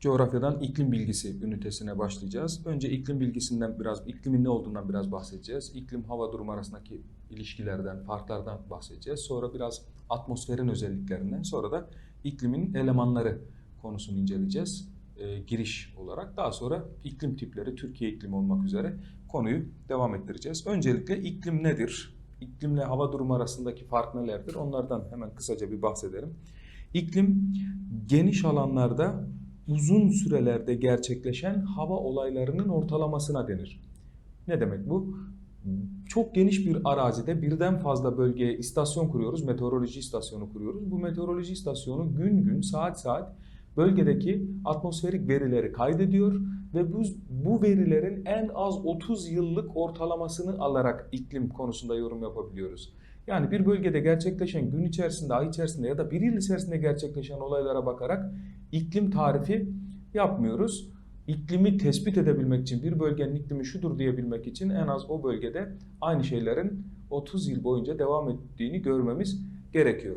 Coğrafyadan iklim bilgisi ünitesine başlayacağız. Önce iklim bilgisinden biraz, iklimin ne olduğundan biraz bahsedeceğiz. İklim hava durumu arasındaki ilişkilerden, farklardan bahsedeceğiz. Sonra biraz atmosferin özelliklerinden, sonra da iklimin elemanları konusunu inceleyeceğiz e, giriş olarak. Daha sonra iklim tipleri, Türkiye iklimi olmak üzere konuyu devam ettireceğiz. Öncelikle iklim nedir? İklimle hava durumu arasındaki fark nelerdir? Onlardan hemen kısaca bir bahsedelim. İklim geniş alanlarda uzun sürelerde gerçekleşen hava olaylarının ortalamasına denir. Ne demek bu? Çok geniş bir arazide birden fazla bölgeye istasyon kuruyoruz, meteoroloji istasyonu kuruyoruz. Bu meteoroloji istasyonu gün gün, saat saat bölgedeki atmosferik verileri kaydediyor ve bu, bu verilerin en az 30 yıllık ortalamasını alarak iklim konusunda yorum yapabiliyoruz. Yani bir bölgede gerçekleşen gün içerisinde, ay içerisinde ya da bir yıl içerisinde gerçekleşen olaylara bakarak iklim tarifi yapmıyoruz. İklimi tespit edebilmek için, bir bölgenin iklimi şudur diyebilmek için en az o bölgede aynı şeylerin 30 yıl boyunca devam ettiğini görmemiz gerekiyor.